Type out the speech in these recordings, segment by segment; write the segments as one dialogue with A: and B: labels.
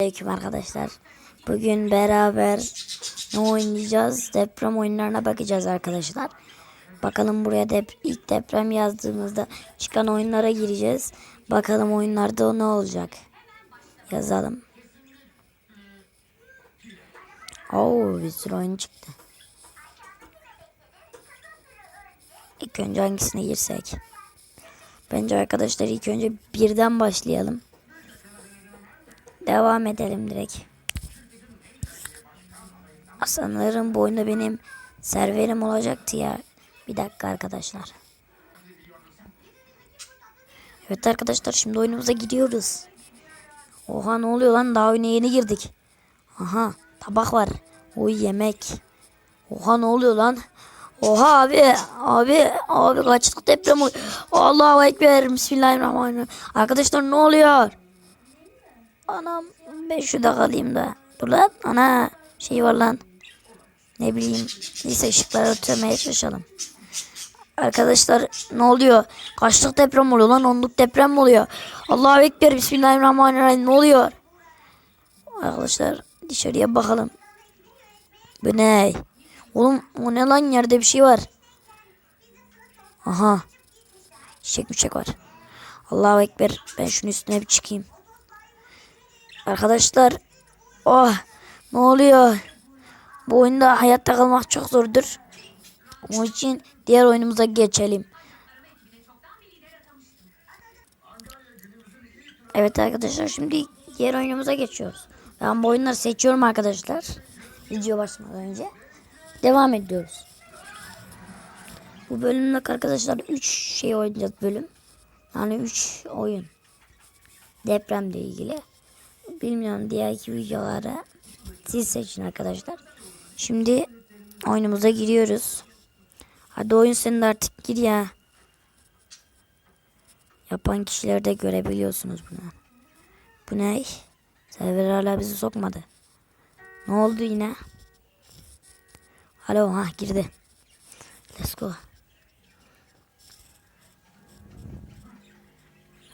A: Aleyküm arkadaşlar. Bugün beraber ne oynayacağız? Deprem oyunlarına bakacağız arkadaşlar. Bakalım buraya dep ilk deprem yazdığımızda çıkan oyunlara gireceğiz. Bakalım oyunlarda ne olacak? Yazalım. Oo bir sürü oyun çıktı. İlk önce hangisine girsek? Bence arkadaşlar ilk önce birden başlayalım. Devam edelim direkt. Sanırım bu oyunda benim serverim olacaktı ya. Bir dakika arkadaşlar. Evet arkadaşlar şimdi oyunumuza gidiyoruz. Oha ne oluyor lan daha oyuna yeni girdik. Aha tabak var. Oy yemek. Oha ne oluyor lan? Oha abi abi abi kaçtık deprem oluyor. Allahu Ekber Bismillahirrahmanirrahim. Arkadaşlar ne oluyor? Anam ben şurada kalayım da. Dur lan ana şey var lan. Ne bileyim. Neyse ışıkları örtmeye çalışalım. Arkadaşlar ne oluyor? Kaçlık deprem oluyor lan? Onluk deprem mi oluyor? Allahu Ekber Bismillahirrahmanirrahim. Ne oluyor? Arkadaşlar dışarıya bakalım. Bu ne? Oğlum o ne lan yerde bir şey var. Aha. Çiçek çiçek var. Allahu Ekber. Ben şunun üstüne bir çıkayım. Arkadaşlar. Oh. Ne oluyor? Bu oyunda hayatta kalmak çok zordur. Onun için diğer oyunumuza geçelim. Evet arkadaşlar şimdi diğer oyunumuza geçiyoruz. Ben bu oyunları seçiyorum arkadaşlar. Video başlamadan önce. Devam ediyoruz. Bu bölümde arkadaşlar 3 şey oynayacağız bölüm. Yani 3 oyun. Depremle ilgili. Bilmiyorum diğer iki videoları siz seçin arkadaşlar. Şimdi oyunumuza giriyoruz. Hadi oyun senin artık gir ya. Yapan kişileri de görebiliyorsunuz bunu. Bu ne? Server hala bizi sokmadı. Ne oldu yine? Alo ha girdi. Let's go.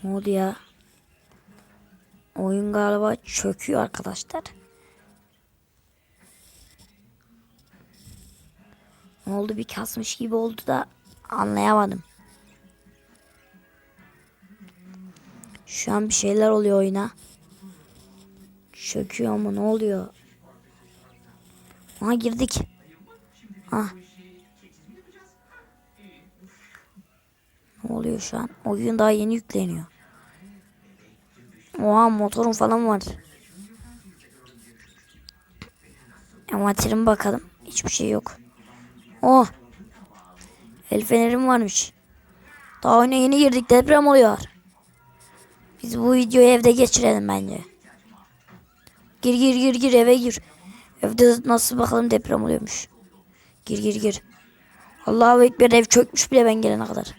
A: Ne oldu ya? Oyun galiba çöküyor arkadaşlar. Ne oldu bir kasmış gibi oldu da anlayamadım. Şu an bir şeyler oluyor oyuna. Çöküyor ama ne oluyor? Aha girdik. Ah. Ne oluyor şu an? Oyun daha yeni yükleniyor. Oha motorum falan var. Envanterim bakalım. Hiçbir şey yok. Oh. El fenerim varmış. Daha oyuna yeni girdik. Deprem oluyor. Biz bu videoyu evde geçirelim bence. Gir gir gir gir eve gir. Evde nasıl bakalım deprem oluyormuş. Gir gir gir. Allahu Ekber ev çökmüş bile ben gelene kadar.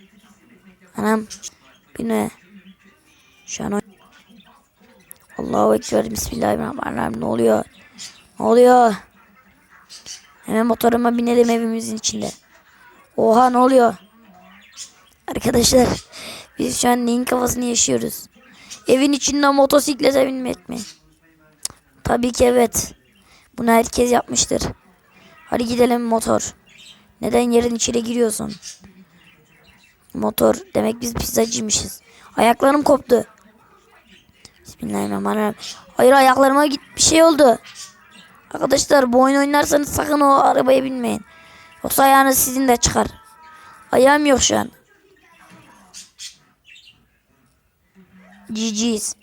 A: Anam. Bir ne? Şu an Allahu Ekber Bismillahirrahmanirrahim. Ne oluyor? Ne oluyor? Hemen motoruma binelim evimizin içinde. Oha ne oluyor? Arkadaşlar biz şu an neyin kafasını yaşıyoruz? Evin içinde motosiklete binmek mi? Tabii ki evet. Bunu herkes yapmıştır. Hadi gidelim motor. Neden yerin içine giriyorsun? Motor. Demek biz pizzacıymışız. Ayaklarım koptu. Bismillahirrahmanirrahim. Hayır ayaklarıma git bir şey oldu. Arkadaşlar bu oyun oynarsanız sakın o arabaya binmeyin. Yoksa ayağınız sizin de çıkar. Ayağım yok şu an. GG's.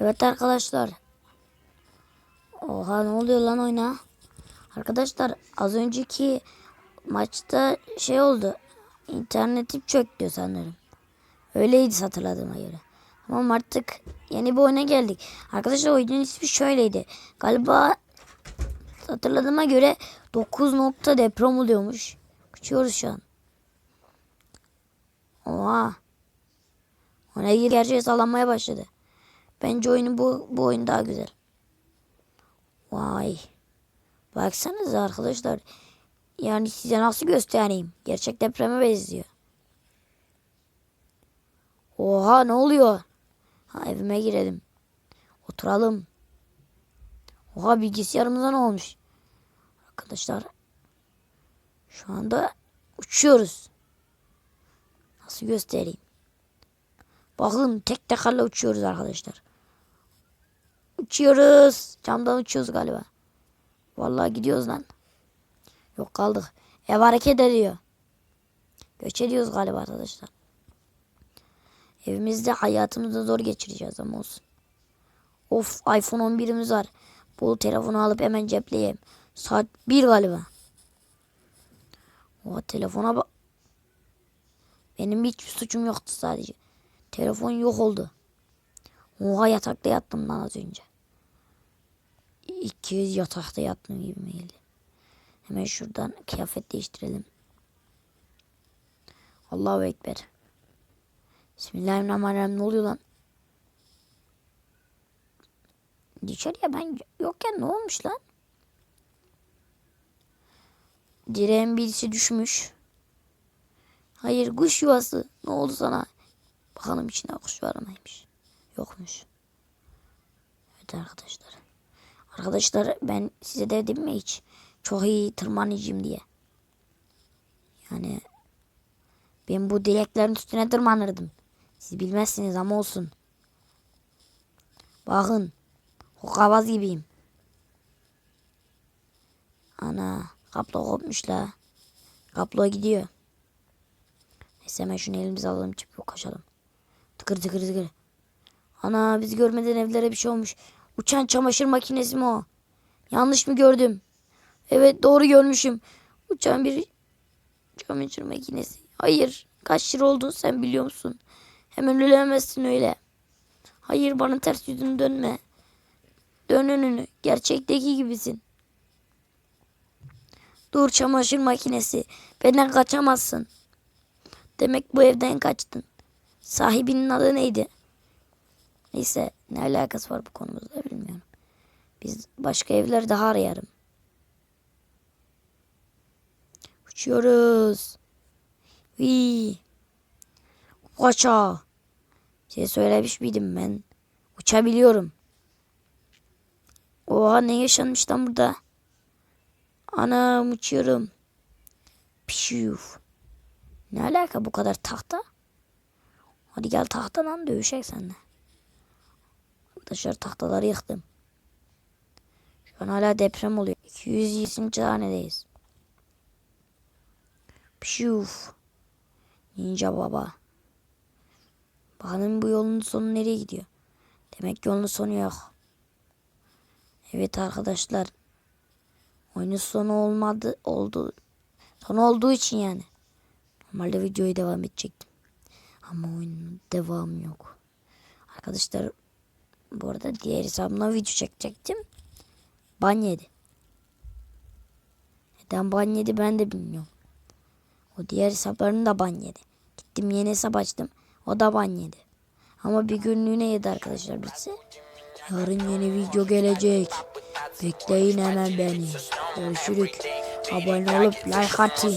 A: Evet arkadaşlar. Oha ne oluyor lan oyuna? Arkadaşlar az önceki maçta şey oldu. İnternetim çöktü sanırım. Öyleydi hatırladığıma göre. Ama artık yeni bir oyuna geldik. Arkadaşlar oyunun ismi şöyleydi. Galiba hatırladığıma göre 9 nokta deprem oluyormuş. Uçuyoruz şu an. Oha. Ona gir gerçeği sallanmaya başladı. Bence oyunu bu, bu oyun daha güzel. Vay. Baksanıza arkadaşlar. Yani size nasıl göstereyim? Gerçek depreme benziyor. Oha ne oluyor? Ha evime girelim. Oturalım. Oha bilgisayarımıza ne olmuş? Arkadaşlar şu anda uçuyoruz. Nasıl göstereyim? Bakın tek tekerle uçuyoruz arkadaşlar. Uçuyoruz. Camdan uçuyoruz galiba. Vallahi gidiyoruz lan. Yok kaldık. Ev hareket ediyor. Göç ediyoruz galiba arkadaşlar. Evimizde hayatımızı zor geçireceğiz ama olsun. Of iPhone 11'imiz var. Bu telefonu alıp hemen cepleyeyim. Saat 1 galiba. Oha telefona bak. Benim hiçbir suçum yoktu sadece. Telefon yok oldu. Oha yatakta yattım lan az önce. İki yatakta yattım gibi geldi? Hemen şuradan kıyafet değiştirelim. Allahu Ekber. Bismillahirrahmanirrahim. Ne oluyor lan? Dışarıya ben yokken ne olmuş lan? Direğin birisi düşmüş. Hayır kuş yuvası. Ne oldu sana? Bakalım içinde kuş var mıymış? Yokmuş. Evet arkadaşlar. Arkadaşlar ben size dedim mi hiç? Çok iyi tırmanıcıyım diye. Yani ben bu direklerin üstüne tırmanırdım. Siz bilmezsiniz ama olsun. Bakın. Hokabaz gibiyim. Ana. Kaplo kopmuş la. Kaplo gidiyor. Neyse hemen şunu elimize alalım çıkıp kaçalım. Tıkır tıkır tıkır. Ana biz görmeden evlere bir şey olmuş. Uçan çamaşır makinesi mi o? Yanlış mı gördüm? Evet doğru görmüşüm. Uçan bir çamaşır makinesi. Hayır. Kaç lira olduğunu sen biliyor musun? Hemen ölemezsin öyle. Hayır bana ters yüzünü dönme. Dön önünü. Gerçekteki gibisin. Dur çamaşır makinesi. Benden kaçamazsın. Demek bu evden kaçtın. Sahibinin adı neydi? Neyse ne alakası var bu konumuzla bilmiyorum. Biz başka evler daha arayalım. Uçuyoruz. Vii. Kaça. Şey söylemiş miydim ben? Uçabiliyorum. Oha ne yaşanmış lan burada? Anam uçuyorum. Pişuf. Ne alaka bu kadar tahta? Hadi gel tahtadan dövüşek seninle. Arkadaşlar tahtaları yıktım. Şu an hala deprem oluyor. 220. tanedeyiz. Pişuf. Ninja baba. Bakalım bu yolun sonu nereye gidiyor? Demek yolun sonu yok. Evet arkadaşlar. Oyunun sonu olmadı oldu. Son olduğu için yani. Normalde videoyu devam edecektim. Ama oyunun devamı yok. Arkadaşlar bu arada diğer hesabımla video çekecektim. Ban yedi. Neden ban yedi ben de bilmiyorum. O diğer hesaplarını da ban yedi. Gittim yeni hesap açtım. O da ban yedi. Ama bir günlüğüne yedi arkadaşlar birisi. Yarın yeni video gelecek. Bekleyin hemen beni. Görüşürük. Abone olup like atın.